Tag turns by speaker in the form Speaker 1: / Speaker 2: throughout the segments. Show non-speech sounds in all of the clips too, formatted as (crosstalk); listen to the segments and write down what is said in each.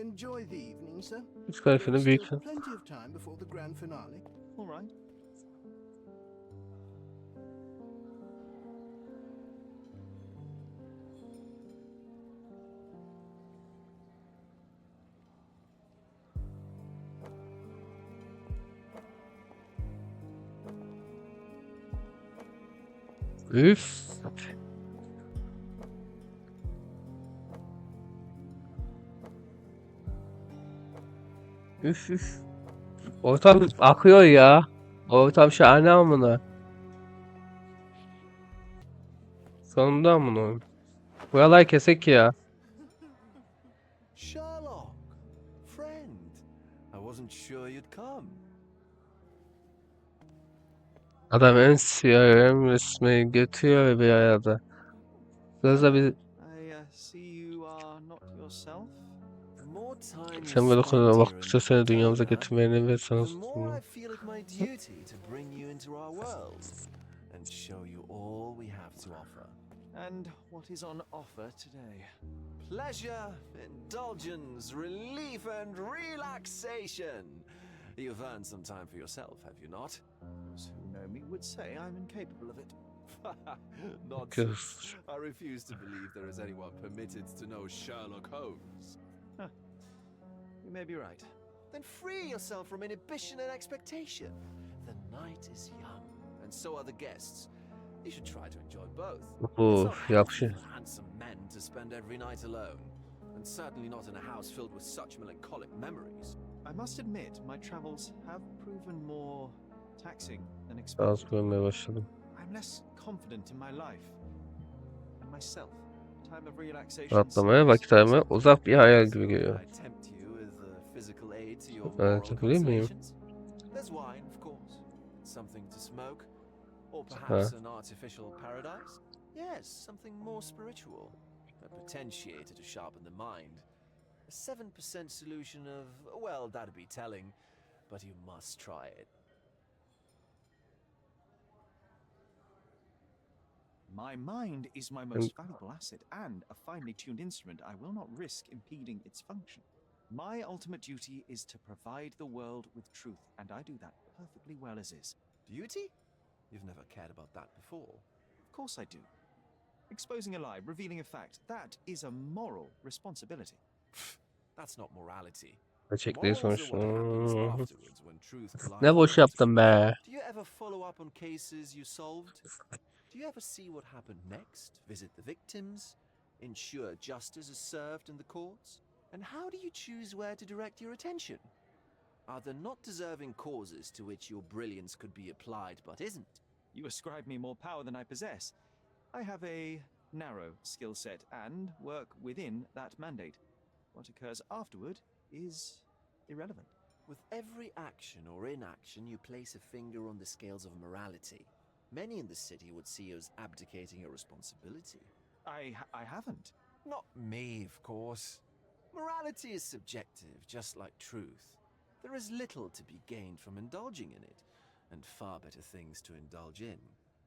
Speaker 1: Enjoy the evening, sir.
Speaker 2: Üç kare film büyük
Speaker 1: Still
Speaker 2: film.
Speaker 1: plenty of time before the grand finale.
Speaker 3: All right.
Speaker 2: Üf. Üf üf. Ortam akıyor ya. Ortam şahane amına. Sonunda amına. Buralar kesek ya.
Speaker 4: Sherlock, friend. I wasn't sure you'd come.
Speaker 2: Adam en CRM resmi götürüyor bir arada. Da bir
Speaker 3: I uh, see you are not yourself.
Speaker 2: Sen böyle
Speaker 4: spend
Speaker 2: konuda
Speaker 4: here
Speaker 2: baktıkça
Speaker 4: in
Speaker 2: seni dünyamıza getirmeyeni ve sana
Speaker 4: the I feel it my duty to bring you into our world and show you all we have to offer.
Speaker 3: And what is on offer today?
Speaker 4: Pleasure, indulgence, relief, and relaxation. You've earned some time for yourself, have you not?
Speaker 3: Those who know me would say I'm incapable of it. (laughs)
Speaker 4: Nonsense. I refuse to believe there is anyone permitted to know Sherlock Holmes.
Speaker 3: You may be right.
Speaker 4: Then free yourself from inhibition and expectation. The night is young, and so are the guests. You should try to enjoy both. It's
Speaker 2: Uf
Speaker 4: not healthy handsome men to spend every night alone, and certainly not in a house filled with such melancholic memories.
Speaker 3: I must admit, my travels have proven more taxing than
Speaker 2: Az
Speaker 3: expected.
Speaker 2: görmeye başladım.
Speaker 3: I'm less confident in my life and myself. Time of relaxation.
Speaker 2: Rahatlamaya,
Speaker 3: seems
Speaker 2: vakit ayırmaya
Speaker 3: something
Speaker 2: uzak bir hayal gibi
Speaker 4: So, physical aid to your
Speaker 2: Ben
Speaker 4: moral
Speaker 2: takılayım mıyım?
Speaker 4: consolations? There's wine, of course. Something to smoke. Or perhaps an artificial paradise? Yes, something more spiritual. A potentiator to sharpen the mind. A 7% solution of, well, that'd be telling, but you must try it.
Speaker 3: My mind is my most valuable asset and a finely tuned instrument I will not risk impeding its function. My ultimate duty is to provide the world with truth, and I do that perfectly well as is.
Speaker 4: Beauty? You've never cared about that before.
Speaker 3: Of course I do. Exposing a lie, revealing a fact, that is a moral responsibility. (laughs)
Speaker 4: That's not morality.
Speaker 2: Gerçekliği
Speaker 4: Morals are what happens
Speaker 2: sonuçta. (laughs)
Speaker 4: afterwards when truth collides
Speaker 2: Ne boş
Speaker 4: with
Speaker 2: yaptım be.
Speaker 4: Do you ever follow up on cases you solved? Do you ever see what happened next? Visit the victims? Ensure justice is served in the courts? And how do you choose where to direct your attention? Are there not deserving causes to which your brilliance could be applied but isn't?
Speaker 3: You ascribe me more power than I possess. I have a narrow skill set and work within that mandate. What occurs afterward is irrelevant.
Speaker 4: With every action or inaction, you place a finger on the scales of morality. Many in the city would see you as abdicating your responsibility.
Speaker 3: I I haven't.
Speaker 4: Not me, of course. Morality is subjective, just like truth. There is little to be gained from indulging in it, and far better things to indulge in.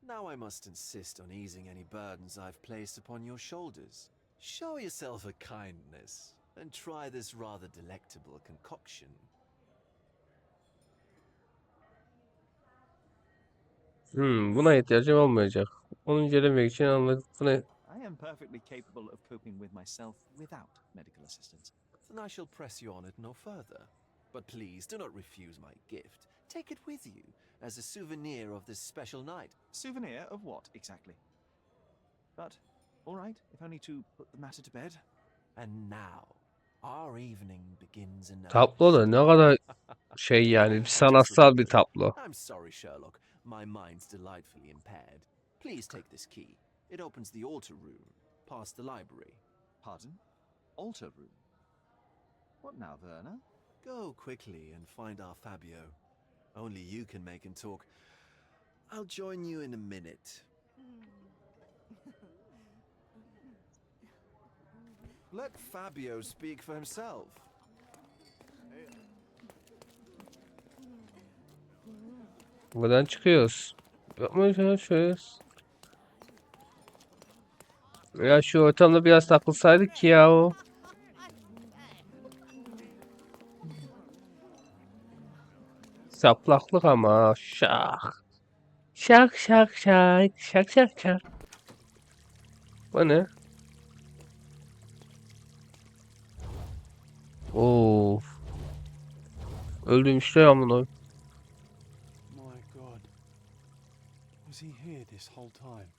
Speaker 4: Now I must insist on easing any burdens I've placed upon your shoulders. Show yourself a kindness, and try this rather delectable concoction.
Speaker 2: Hmm, buna ihtiyacım olmayacak. Onu incelemek için anladık. Buna
Speaker 3: am perfectly capable of coping with myself without medical assistance.
Speaker 4: Then I shall press you on it no further. But please do not refuse my gift. Take it with you as a souvenir of this special night.
Speaker 3: Souvenir of what exactly? But all right, if only to put the matter to bed.
Speaker 4: And now, our evening begins in earnest.
Speaker 2: tablo da ne kadar şey yani (laughs) sanatsal bir tablo.
Speaker 4: I'm sorry, Sherlock. My mind's delightfully impaired. Please take this key. It opens the altar room, past the library.
Speaker 3: Pardon? Altar room. What now, Werner?
Speaker 4: Go quickly and find our Fabio. Only you can make him talk. I'll join you in a minute. (laughs) Let Fabio speak for himself.
Speaker 2: Buradan çıkıyoruz. Yapma Ya şu ortamda biraz takılsaydık ya o. Saplaklık ama şak. Şak şak şak şak şak şak. Bu ne? Of. Öldüm işte amına.
Speaker 5: My god. Was he here this whole time?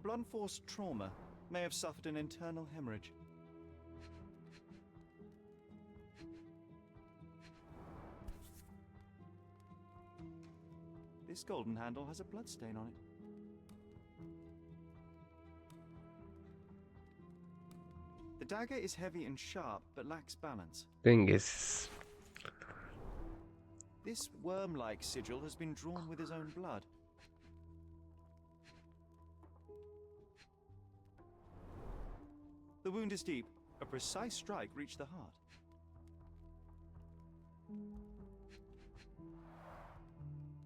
Speaker 3: A blunt force trauma may have suffered an internal hemorrhage. This golden handle has a bloodstain on it. The dagger is heavy and sharp, but lacks balance.
Speaker 2: Dengesiz.
Speaker 3: This worm like sigil has been drawn with his own blood. The wound is deep. A precise strike reached the heart.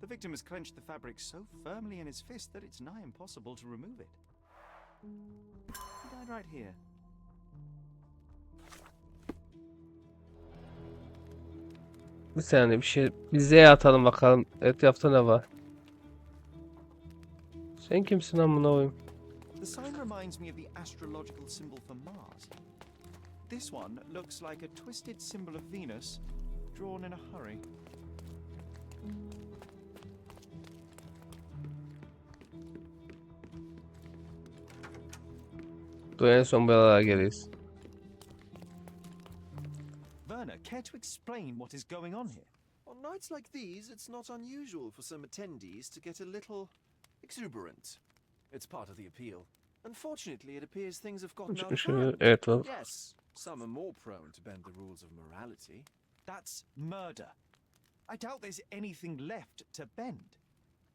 Speaker 3: The victim has clenched the fabric so firmly in his fist that it's nigh impossible to remove it. He died right here.
Speaker 2: Bir saniye bir şey. Bir atalım bakalım. Etrafta ne var? Sen kimsin amına koyayım?
Speaker 3: The sign reminds me of the astrological symbol for Mars. This one looks like a twisted symbol of Venus, drawn in a hurry.
Speaker 2: Dur en son buralara.
Speaker 3: Werner, care to explain what is going on here?
Speaker 4: On nights like these, it's not unusual for some attendees to get a little exuberant. It's part of the appeal. Unfortunately, it appears things have gotten out of hand. Yes, some are more prone to bend the rules of morality.
Speaker 3: That's murder. I doubt there's anything left to bend.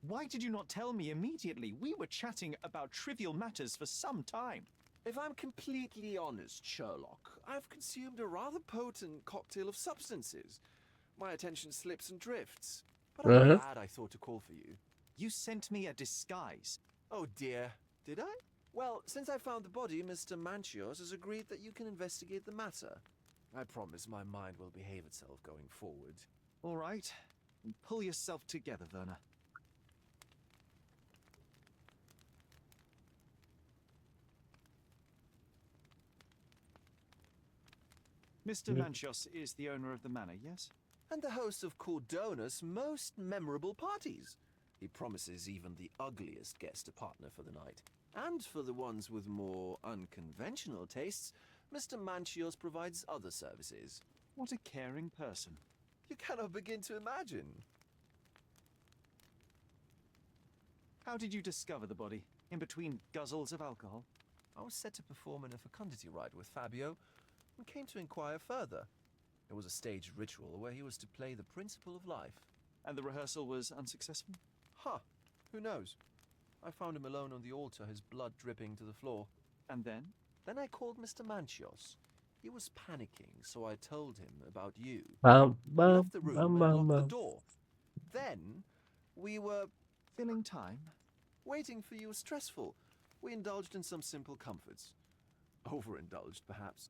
Speaker 3: Why did you not tell me immediately? We were chatting about trivial matters for some time.
Speaker 4: If I'm completely honest, Sherlock, I've consumed a rather potent cocktail of substances. My attention slips and drifts. But I'm
Speaker 2: Uh-huh.
Speaker 4: glad I thought to call for you.
Speaker 3: You sent me a disguise.
Speaker 4: Oh dear, did I? Well, since I found the body, Mr. Manchios has agreed that you can investigate the matter. I promise my mind will behave itself going forward.
Speaker 3: All right. Pull yourself together, Werner. Mr.
Speaker 2: Yeah. Mm.
Speaker 3: Manchios is the owner of the manor, yes?
Speaker 4: And the host of Cordonus' most memorable parties. He promises even the ugliest guest a partner for the night. And for the ones with more unconventional tastes, Mr. Manchios provides other services.
Speaker 3: What a caring person.
Speaker 4: You cannot begin to imagine.
Speaker 3: How did you discover the body? In between guzzles of alcohol?
Speaker 4: I was set to perform in a fecundity rite with Fabio and came to inquire further. It was a staged ritual where he was to play the principle of life.
Speaker 3: And the rehearsal was unsuccessful?
Speaker 4: Huh, who knows? I found him alone on the altar, his blood dripping to the floor.
Speaker 3: And then?
Speaker 4: Then I called Mr. Manchios. He was panicking, so I told him about you.
Speaker 2: Bam
Speaker 4: He
Speaker 2: bam
Speaker 4: left the room
Speaker 2: bam
Speaker 4: and
Speaker 2: bam
Speaker 4: locked the door. Then we were
Speaker 3: Filling time?
Speaker 4: waiting for you was stressful. We indulged in some simple comforts. Overindulged, perhaps.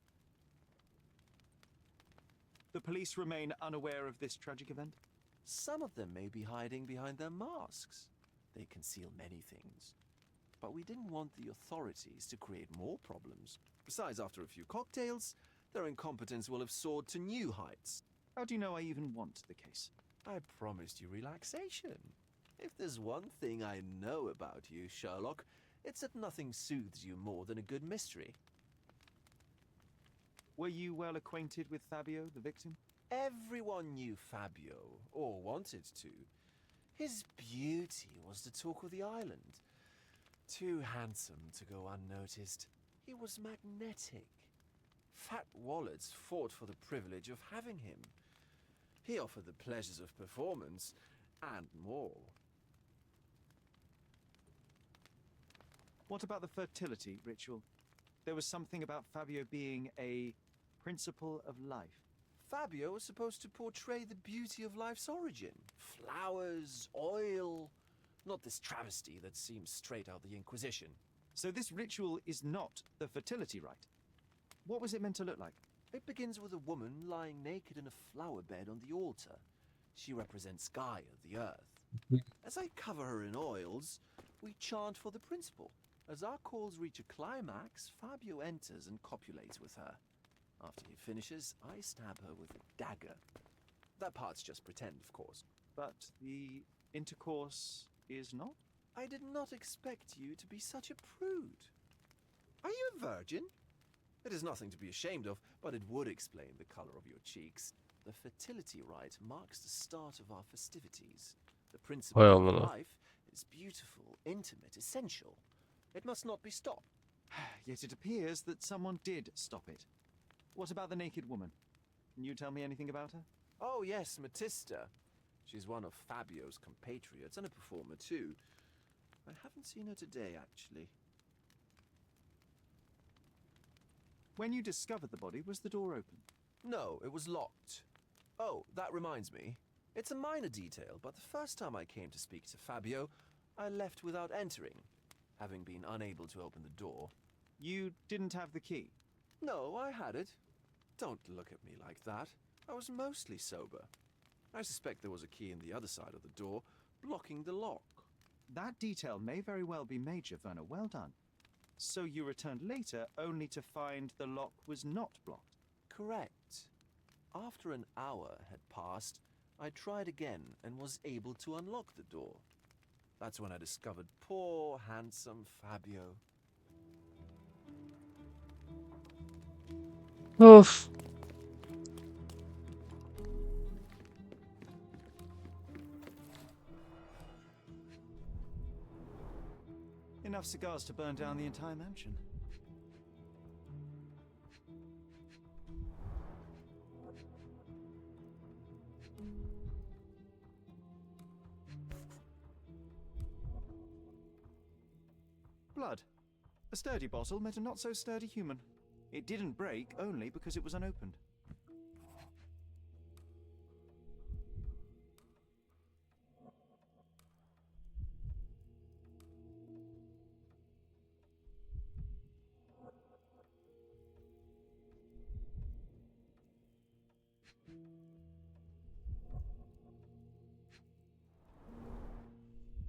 Speaker 3: The police remain unaware of this tragic event?
Speaker 4: Some of them may be hiding behind their masks. They conceal many things. But we didn't want the authorities to create more problems. Besides, after a few cocktails, their incompetence will have soared to new heights.
Speaker 3: How do you know I even want the case?
Speaker 4: I promised you relaxation. If there's one thing I know about you, Sherlock, it's that nothing soothes you more than a good mystery.
Speaker 3: Were you well acquainted with Fabio, the victim?
Speaker 4: Everyone knew Fabio, or wanted to. His beauty was the talk of the island. Too handsome to go unnoticed. He was magnetic. Fat wallets fought for the privilege of having him. He offered the pleasures of performance and more.
Speaker 3: What about the fertility ritual? There was something about Fabio being a principle of life.
Speaker 4: Fabio was supposed to portray the beauty of life's origin flowers, oil. Not this travesty that seems straight out the Inquisition.
Speaker 3: So this ritual is not the fertility rite. What was it meant to look like?
Speaker 4: It begins with a woman lying naked in a flower bed on the altar. She represents Gaia, the earth. As I cover her in oils, we chant for the principle. As our calls reach a climax, Fabio enters and copulates with her. After he finishes, I stab her with a dagger. That part's just pretend, of course.
Speaker 3: But the intercourse is not?
Speaker 4: I did not expect you to be such a prude. Are you a virgin? It is nothing to be ashamed of, but it would explain the color of your cheeks. The fertility rite marks the start of our festivities. The principle
Speaker 2: Vay
Speaker 4: of
Speaker 2: amına.
Speaker 4: life is beautiful, intimate, essential. It must not be stopped. (sighs)
Speaker 3: Yet it appears that someone did stop it. What about the naked woman? Can you tell me anything about her?
Speaker 4: Oh, yes, Matista. She's one of Fabio's compatriots and a performer, too. I haven't seen her today, actually.
Speaker 3: When you discovered the body, was the door open?
Speaker 4: No, it was locked. Oh, that reminds me. It's a minor detail, but the first time I came to speak to Fabio, I left without entering, having been unable to open the door.
Speaker 3: You didn't have the key.
Speaker 4: No, I had it. Don't look at me like that. I was mostly sober. I suspect there was a key in the other side of the door, blocking the lock.
Speaker 3: That detail may very well be major, Werner. Well done. So you returned later only to find the lock was not blocked.
Speaker 4: Correct. After an hour had passed, I tried again and was able to unlock the door. That's when I discovered poor, handsome Fabio.
Speaker 3: Enough cigars to burn down the entire mansion. Blood. A sturdy bottle met a not so sturdy human. It didn't break only because it was unopened.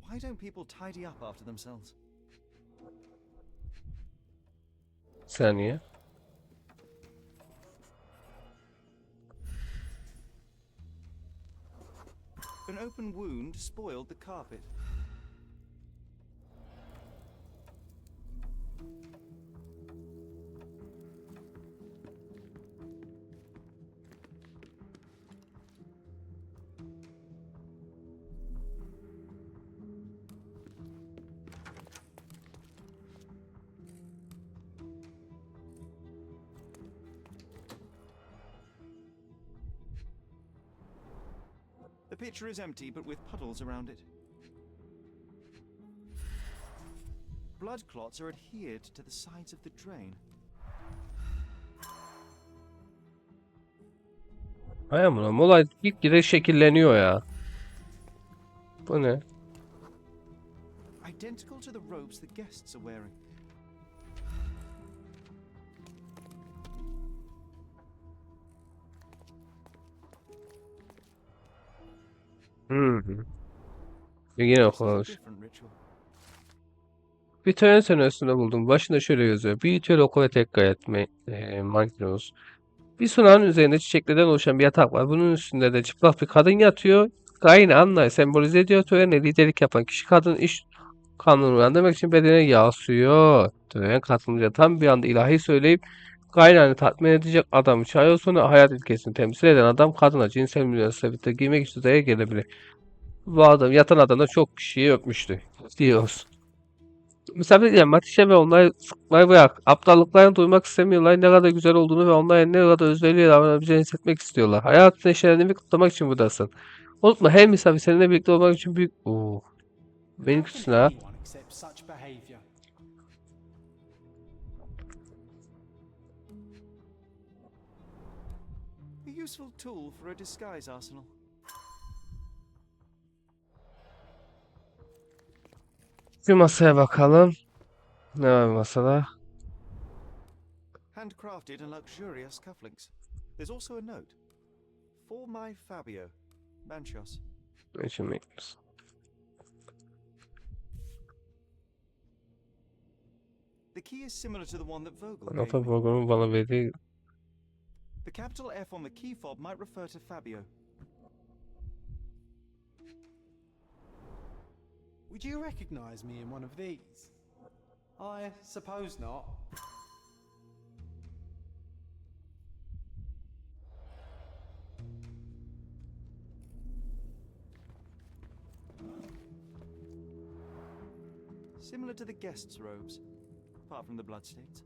Speaker 3: Why don't people tidy up after themselves?
Speaker 2: Saniye.
Speaker 3: An open wound spoiled the carpet. Pitcher is empty, but with puddles around it. Blood clots are adhered to the sides of the drain.
Speaker 2: Hay amına olay gitgide şekilleniyor ya. Bu ne?
Speaker 3: Identical to the robes the guests are wearing.
Speaker 2: Hı. Yine
Speaker 3: different ritual.
Speaker 2: Bir tören senaryosunda buldum. Başında şöyle yazıyor. Ritüel oku ve tekrar etme. E, Magnus. Bir sunağın üzerinde çiçeklerden oluşan bir yatak var. Bunun üstünde de çıplak bir kadın yatıyor. Gain Anna'yı sembolize ediyor. Törene liderlik yapan kişi kadın iş kanunu uyandırmak için bedene yağ. Tören katılımcıları tam bir anda ilahi söyleyip Gaina'nı tatmin edecek adamı çağırıyor. Sonra hayat ilkesini temsil eden adam kadına cinsel münasebete girmek için gelebilir. Bu adam yatan adam da çok kişiyi öpmüştü. Diyoruz. Misafirler Matişe ve onları sıkmayı bırak. Aptallıklarını duymak istemiyorlar. Ne kadar güzel olduğunu ve onlara ne kadar özveriyle davranabileceğini hissetmek istiyorlar. Hayatın neşelerini kutlamak için buradasın. Unutma her misafir seninle birlikte olmak için büyük... Oo. Beni
Speaker 5: can
Speaker 2: ha.
Speaker 3: useful tool for a disguise arsenal.
Speaker 2: Bir masaya bakalım. Ne var masada?
Speaker 3: Handcrafted and luxurious cufflinks. There's also a note. For my Fabio.
Speaker 2: Için bekliyorsun?
Speaker 3: The key is similar to the one that Vogel gave
Speaker 2: Nota
Speaker 3: me.
Speaker 2: programı bana verdiği
Speaker 3: The capital F on the key fob might refer to Fabio.
Speaker 5: Would you recognise me in one of these? I suppose not.
Speaker 3: Similar to the guests' robes, apart from the bloodstains.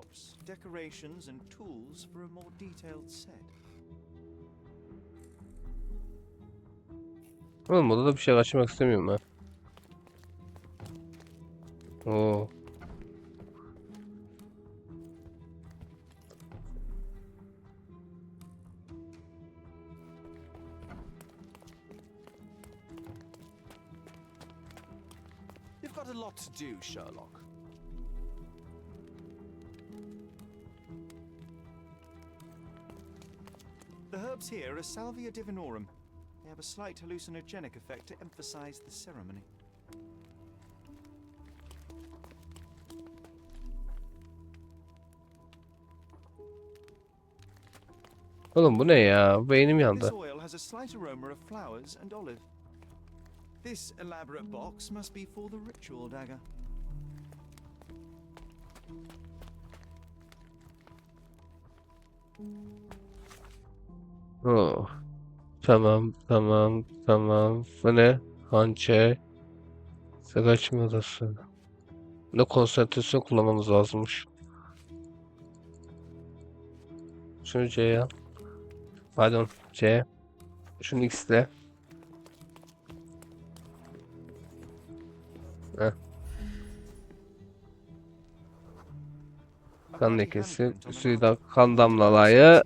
Speaker 3: Props, decorations, and tools for a more detailed set.
Speaker 2: Oğlum odada bir şey kaçırmak istemiyorum ben.
Speaker 3: Are divinorum. They have a slight hallucinogenic effect to emphasize the ceremony.
Speaker 2: Oğlum bu ne ya? Beynim
Speaker 3: This oil has a slight aroma of flowers and olive. This elaborate box must be for the ritual dagger.
Speaker 2: Oo. Tamam, tamam, tamam. Bu ne? Hançer. Kaçma odası. Ne konsantrasyon kullanmamız lazımmış. Şunu C'ye al. Pardon, C. Şunu X'le. Heh. Kan lekesi, suyu da kan damlalayı.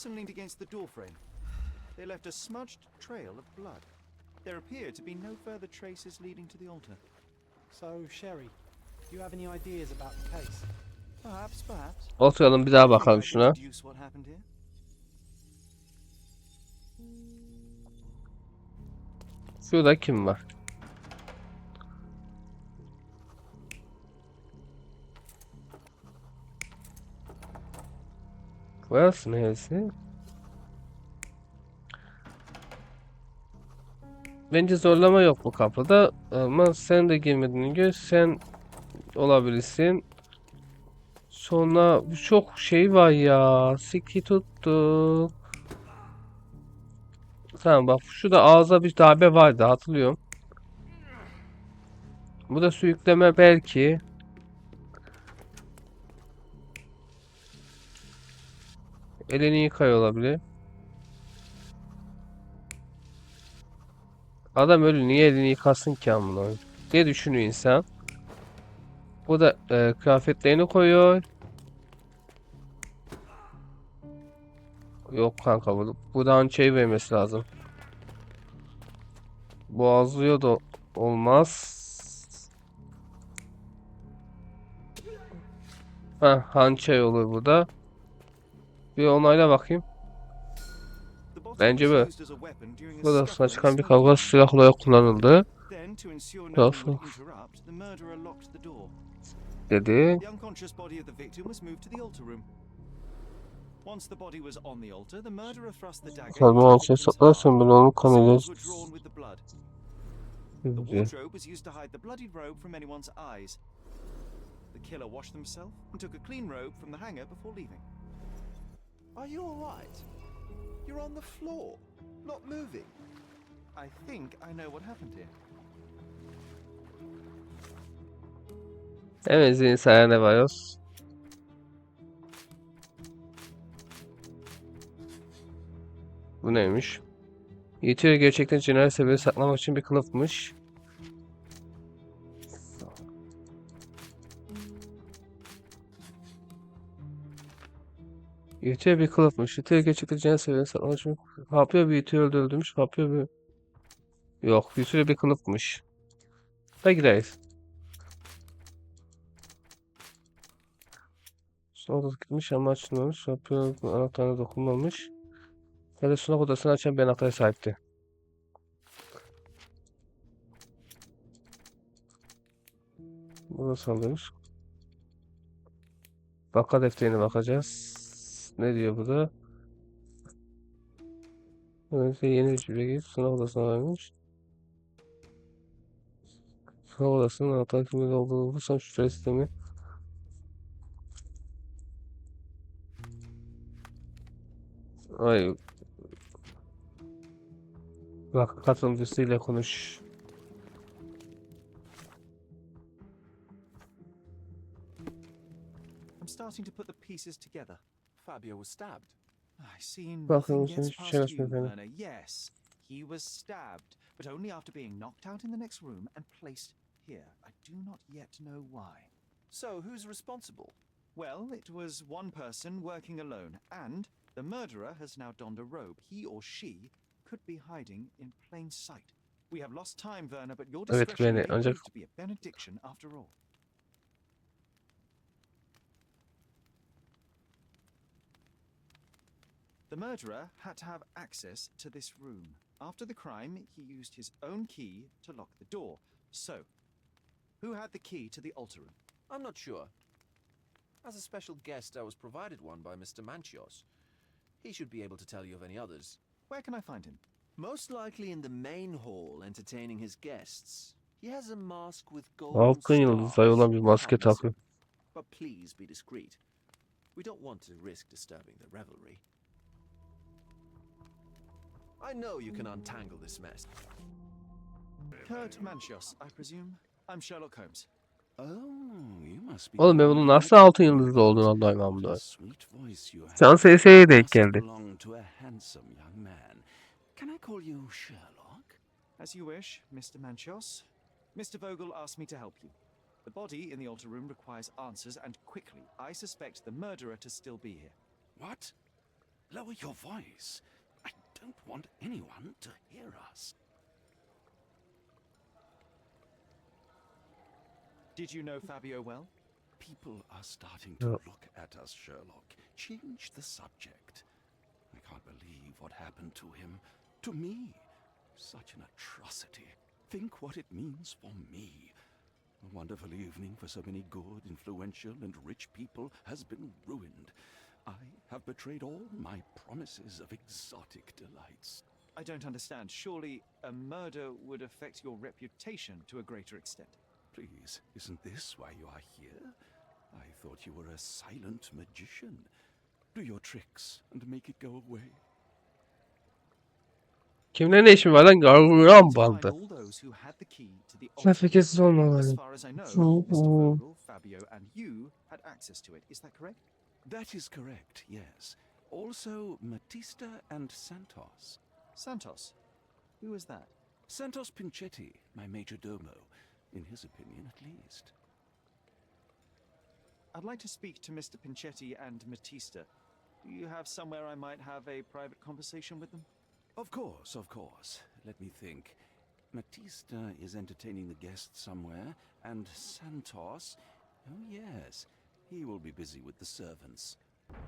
Speaker 3: Person leaned against the doorframe. They left a smudged trail of blood. There appear to be no further traces leading to the altar.
Speaker 5: So, Sherry, do you have any ideas about the case?
Speaker 3: Perhaps, perhaps.
Speaker 2: Oturalım bir daha
Speaker 3: I
Speaker 2: bakalım
Speaker 3: can
Speaker 2: şuna.
Speaker 3: deduce what happened here?
Speaker 2: Şurada kim var? Burası neresi? Bence zorlama yok bu kapıda ama sen de girmediğini gör sen olabilirsin. Sonra çok şey var ya. Siki tuttu. Tamam bak şurada ağza bir darbe vardı hatırlıyorum. Bu da sürükleme belki. Elini yıkay olabilir. Adam ölü niye elini yıkasın ki amına? diye düşünüyor insan. Bu da e, kıyafetlerini koyuyor. Yok kanka bu buradan şey vermesi lazım. Boğazlıyor da olmaz. Ha hançer olur burada. Bir onayla bakayım.
Speaker 3: The bottle
Speaker 2: Bence
Speaker 3: was
Speaker 2: bu.
Speaker 3: used as a weapon during a
Speaker 2: Burada
Speaker 3: scuffle in
Speaker 2: çıkan bir
Speaker 3: Stone
Speaker 2: kavga silah olarak kullanıldı.
Speaker 3: Then, to ensure no
Speaker 2: Tuhaf.
Speaker 3: one would interrupt, the murderer locked the door.
Speaker 2: Dedi.
Speaker 3: The unconscious body of the victim was moved to the altar room. Once the body was on the altar, the murderer thrust the dagger
Speaker 2: Tabii
Speaker 3: into the
Speaker 2: altına
Speaker 3: victim's
Speaker 2: saklarsın
Speaker 3: heart.
Speaker 2: bunu onun
Speaker 3: The
Speaker 2: kanıyla
Speaker 3: symbols were drawn with the blood. The
Speaker 2: Güzel.
Speaker 3: wardrobe was used to hide the bloodied robe from anyone's eyes. The killer washed himself and took a clean robe from the hanger before leaving.
Speaker 1: Are you alright? You're on the floor, not moving.
Speaker 3: I think I know what happened here.
Speaker 2: Hemen zihin sayene varıyoruz. Bu neymiş? Yetiyor gerçekten cinayet sebebi saklamak için bir kılıfmış. İlçe bir kılıfmış. İlçeye geçtikçe cennet seviyesi sarhoşmuş. Papya büyütü öldürülmüş. Papya büyü... Yok. Büyütü bir kılıfmış. Da gideriz. Sonra gitmiş ama açılmamış. Papya anahtarına dokunmamış. Hele sunak odasını açan bir anahtara sahipti. Burada sallıyoruz. Vaka defterine bakacağız. Ne diyor burada? Önce yeni bir cümle girip sınav odasına vermiş. Sınav odasının anahtar kimliğinde olduğunu bulursam şifre sistemi. Ay. Bak katılımcısıyla konuş.
Speaker 3: I'm starting to put the pieces together.
Speaker 4: Fabio was stabbed.
Speaker 3: I see
Speaker 2: Bakın
Speaker 3: nothing gets
Speaker 2: hiçbir
Speaker 3: past
Speaker 2: şey
Speaker 3: you. Werner. Yes, he was stabbed, but only after being knocked out in the next room and placed here. I do not yet know why.
Speaker 4: So, who's responsible?
Speaker 3: Well, it was one person working alone, and the murderer has now donned a robe. He or she could be hiding in plain sight. We have lost time, Werner, but your
Speaker 2: Evet,
Speaker 3: discretion
Speaker 2: beni ancak-
Speaker 3: to be a benediction after all. The murderer had to have access to this room. After the crime, he used his own key to lock the door. So, who had the key to the altar room?
Speaker 4: I'm not sure. As a special guest, I was provided one by Mr. Manchios. He should be able to tell you of any others.
Speaker 3: Where can I find him?
Speaker 4: Most likely in the main hall, entertaining his guests. He has a mask with golden
Speaker 2: Halkın yıldızları olan bir
Speaker 4: stars.
Speaker 2: maske
Speaker 4: Can't miss
Speaker 2: takıyor.
Speaker 4: But please be discreet. We don't want to risk disturbing the revelry. I know you can untangle this mess.
Speaker 3: Kurt Manchios, I presume. I'm Sherlock Holmes.
Speaker 5: Oh, you must be
Speaker 2: Oğlum ben
Speaker 5: the
Speaker 2: bunun
Speaker 5: man
Speaker 2: nasıl altın yıldızlı olduğunu
Speaker 5: What a
Speaker 2: anlayamam
Speaker 5: sweet voice you have.
Speaker 2: Denk geldi.
Speaker 5: belong to a handsome young man. Can I call you Sherlock?
Speaker 3: As you wish, Mr. Manchios. Mr. Vogel asked me to help you. The body in the altar room requires answers, and quickly. I suspect the murderer to still be here.
Speaker 5: What? Lower your voice. I don't want anyone to hear us.
Speaker 3: Did you know Fabio well?
Speaker 5: People are starting to
Speaker 2: Yeah.
Speaker 5: look at us, Sherlock. Change the subject. I can't believe what happened to him. To me. Such an atrocity. Think what it means for me. A wonderful evening for so many good, influential, and rich people has been ruined. I have betrayed all my promises of exotic delights.
Speaker 3: I don't understand. Surely a murder would affect your reputation to a greater extent.
Speaker 5: Please, isn't this why you are here? I thought you were a silent magician. Do your tricks and make it go away.
Speaker 2: Kimle ne işin var lan? Gargoyle
Speaker 3: To
Speaker 2: bandı.
Speaker 3: all those who had the key to the
Speaker 2: Sen
Speaker 3: altar room. As far as I know, Mr. Vogel, Fabio, and you had access to it. Is that correct?
Speaker 5: That is correct, yes. Also, Matista and Santos.
Speaker 3: Santos. Who is that?
Speaker 5: Santos Pinchetti, my major domo, in his opinion at least.
Speaker 3: I'd like to speak to Mr. Pinchetti and Matista. Do you have somewhere I might have a private conversation with them?
Speaker 5: Of course, of course. Let me think. Matista is entertaining the guests somewhere, and Santos. Oh, yes. He will be busy with the servants.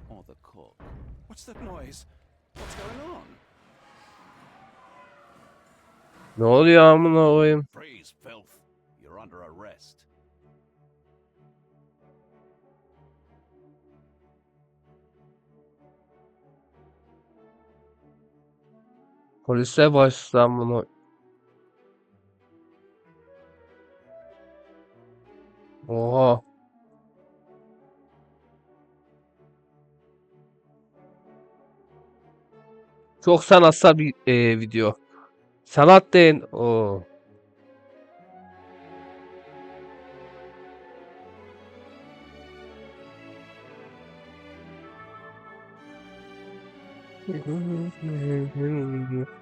Speaker 5: Or the cook. What's that noise? What's going on?
Speaker 2: Ne oluyor amına koyayım?
Speaker 5: Freeze, filth. You're under arrest.
Speaker 2: Polise başlan bunu. Oha. Çok sanatsal bir e, video. Sanat den o. (laughs)